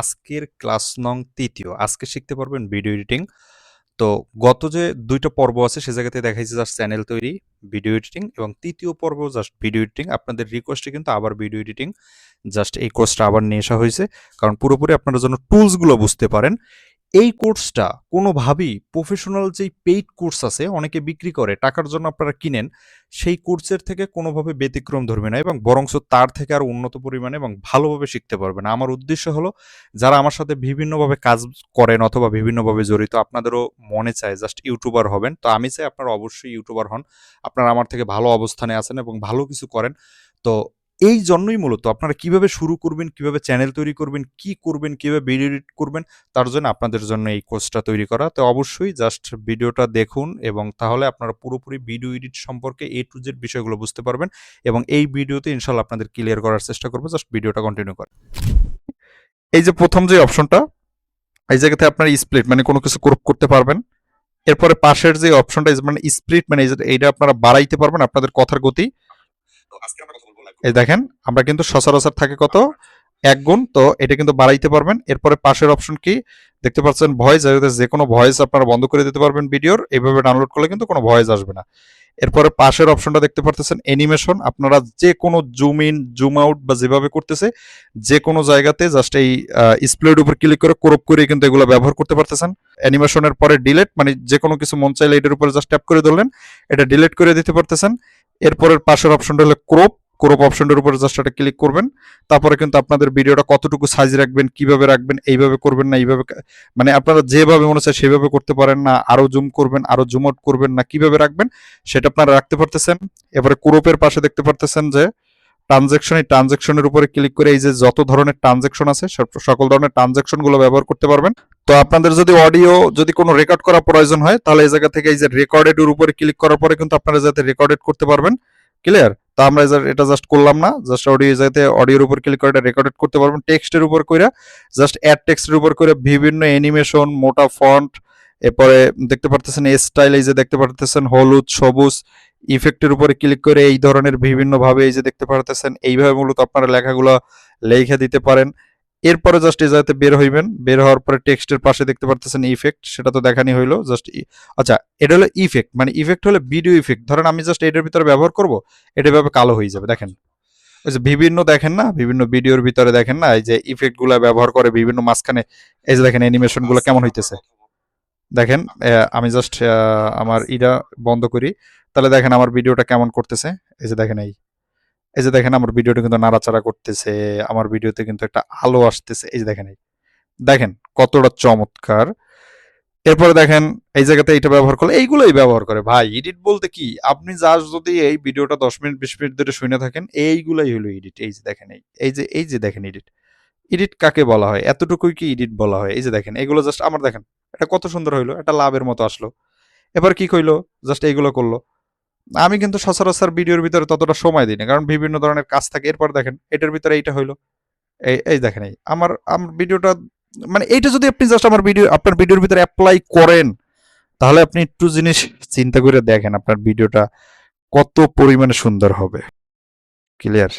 আজকের ক্লাস নং তৃতীয়। আজকে শিখতে পারবেন ভিডিও এডিটিং। তো গত যে দুইটা পর্ব আছে, সে জায়গাতে দেখাইছে জাস্ট চ্যানেল তৈরি, ভিডিও এডিটিং এবং তৃতীয় পর্ব জাস্ট ভিডিও এডিটিং। আপনাদের রিকোয়েস্টে কিন্তু আবার ভিডিও এডিটিং। জাস্ট এই কোর্সটা আবার নিয়ে আসা হয়েছে। কারণ পুরোপুরি আপনারা যেন টুলসগুলো বুঝতে পারেন এই কোর্সটা কোনোভাবেই প্রফেশনাল যেই পেইড কোর্স আছে, অনেকে বিক্রি করে, টাকার জন্য আপনারা কিনেন, সেই কোর্সের থেকে কোনোভাবে ব্যতিক্রম ধরবে না এবং বরঞ্চ তার থেকে আরও উন্নত পরিমাণে এবং ভালোভাবে শিখতে পারবেন আমার উদ্দেশ্য হলো, যারা আমার সাথে বিভিন্নভাবে কাজ করেন অথবা বিভিন্নভাবে জড়িত, আপনাদেরও মনে চায় জাস্ট ইউটিউবার হবেন। তো আমি চাই আপনারা অবশ্যই ইউটিউবার হন। আপনারা আমার থেকে ভালো অবস্থানে আছেন এবং ভালো কিছু করেন। তো এই জন্যই মূলত আপনারা কীভাবে শুরু করবেন, কীভাবে চ্যানেল তৈরি করবেন, কি করবেন, কীভাবে ভিডিও এডিট করবেন, তার জন্য আপনাদের জন্য এই কোর্সটা তৈরি করা। তো অবশ্যই জাস্ট ভিডিওটা দেখুন এবং তাহলে আপনারা পুরোপুরি ভিডিও এডিট সম্পর্কে এ টু জেড বিষয়গুলো বুঝতে পারবেন এবং এই ভিডিওতে ইনশাল্লাহ আপনাদের ক্লিয়ার করার চেষ্টা করব। জাস্ট ভিডিওটা কন্টিনিউ করেন। এই যে প্রথম যে অপশনটা এই জায়গাতে আপনার স্প্লিট মানে কোনো কিছু ক্রপ করতে পারবেন। এরপরে পাশের যে অপশনটা মানে স্প্লিট মানে এইটা আপনারা বাড়াইতে পারবেন আপনাদের কথার গতি। এই দেখেন, আমরা কিন্তু সচরাচর থাকে কত? এক গুণ, তো এটা কিন্তু বাড়াইতে পারবেন। এরপরে পাশের অপশন কি? দেখতে পাচ্ছেন ভয়েস যে কোনো ভয়েস আপনারা বন্ধ করে দিতে পারবেন ভিডিওর। এইভাবে ডাউনলোড করলে কিন্তু কোনো ভয়েস আসবে না। এরপরে পাশের অপশনটা দেখতে পারতেছেন, অ্যানিমেশন। আপনারা যে কোনো জুম ইন জুম আউট বা যেভাবে করতেছে, যে কোনো জায়গাতে জাস্ট এই স্প্লেড উপর ক্লিক করে ক্রপ করে কিন্তু এগুলো ব্যবহার করতে পারতেছেন। অ্যানিমেশনের পরে ডিলেট মানে যে কোনো কিছু মন চাইলে এটার উপরে জাস্ট ট্যাপ করে ধরলেন, এটা ডিলিট করে দিতে পারতেছেন। এরপরের পাশের অপশনটা হলো ক্রপ ক্রপ অপশনটার উপরে জাস্ট এটা ক্লিক করবেন। তারপরে কিন্তু আপনাদের ভিডিওটা কতটুকু সাইজ রাখবেন, কীভাবে রাখবেন, এইভাবে করবেন না, এইভাবে মানে আপনারা যেভাবে মনে চায় সেভাবে করতে পারেন না, আরও জুম করবেন, আরও জুম আউট করবেন না, কীভাবে রাখবেন, সেটা আপনারা রাখতে পারতেছেন। এবারে ক্রপের পাশে দেখতে পারতেছেন যে ট্রানজেকশন এই ট্রানজেকশনের উপরে ক্লিক করে এই যে যত ধরনের ট্রানজেকশন আছে সকল ধরনের ট্রানজেকশনগুলো ব্যবহার করতে পারবেন। তো আপনাদের যদি অডিও যদি কোনো রেকর্ড করা প্রয়োজন হয়, তাহলে এই জায়গা থেকে এই যে রেকর্ডেড এর উপরে ক্লিক করার পরে কিন্তু আপনারা যাতে রেকর্ডেড করতে পারবেন। ক্লিয়ার তা আমরা এটা জাস্ট করলাম না। জাস্ট অডিও যাতে অডিওর উপর ক্লিক করে এটা রেকর্ডেড করতে পারবেন টেক্সটের উপর করে জাস্ট অ্যাড টেক্সটের উপর করে বিভিন্ন অ্যানিমেশন মোটা ফন্ট এরপরে দেখতে পারতেছেন স্টাইল এই যে দেখতে পারতেছেন হলুদ, সবুজ ইফেক্টের উপরে ক্লিক করে এই ধরনের বিভিন্নভাবে এই যে দেখতে পারতেছেন, এইভাবে মূলত আপনারা লেখাগুলো লেখা দিতে পারেন। এরপরে জাস্ট এই জায়গাতে বের হইবেন। বের হওয়ার পরে টেক্সটের পাশে দেখতে পারতেছেন ইফেক্ট সেটা তো দেখানি হইল। জাস্ট আচ্ছা এটা হলো ইফেক্ট মানে ইফেক্ট হলো ভিডিও ইফেক্ট ধরেন আমি জাস্ট এটার ভিতরে ব্যবহার করব, এটা ভাবে কালো হয়ে যাবে, দেখেন। ওই যে বিভিন্ন দেখেন না, বিভিন্ন ভিডিওর ভিতরে দেখেন না, এই যে ইফেক্টগুলা ব্যবহার করে বিভিন্ন মাঝখানে, এই যে দেখেন অ্যানিমেশনগুলো কেমন হইতেছে। দেখেন আমি জাস্ট আমার ইটা বন্ধ করি। তাহলে দেখেন আমার ভিডিওটা কেমন করতেছে। এই যে দেখেন এই। এই যে দেখেন আমার ভিডিওটা কিন্তু নাড়াচাড়া করতেছে, আমার ভিডিওতে কিন্তু একটা আলো আসতেছে, এই যে দেখেন এই। দেখেন কতটা চমৎকার। এরপরে দেখেন এই জায়গাতে এইটা ব্যবহার করলে এইগুলোই ব্যবহার করে। ভাই, এডিট বলতে কি? আপনি জাস্ট যদি এই ভিডিওটা দশ মিনিট, বিশ মিনিট ধরে শুনে থাকেন, এইগুলাই হলো এডিট। এই যে দেখেন এই এই যে এই যে দেখেন এডিট। এডিট কাকে বলা হয়? এতটুকুই কি এডিট বলা হয়? এই যে দেখেন এগুলো জাস্ট আমার দেখেন, এটা কত সুন্দর হইল, এটা লাভের মতো আসলো। এবার কি কইলো? জাস্ট এইগুলো করল। আমি কিন্তু সচরাচর ভিডিওর ভিতরে ততটা সময় দিই না, কারণ বিভিন্ন ধরনের কাজ থাকে। এরপর দেখেন, এটার ভিতরে এইটা হইল। এই এই দেখেন, এই আমার আমার ভিডিওটা মানে এইটা যদি আপনি জাস্ট আমার ভিডিও, আপনার ভিডিওর ভিতরে অ্যাপ্লাই করেন, তাহলে আপনি একটু জিনিস চিন্তা করে দেখেন আপনার ভিডিওটা কত পরিমাণে সুন্দর হবে। ক্লিয়ার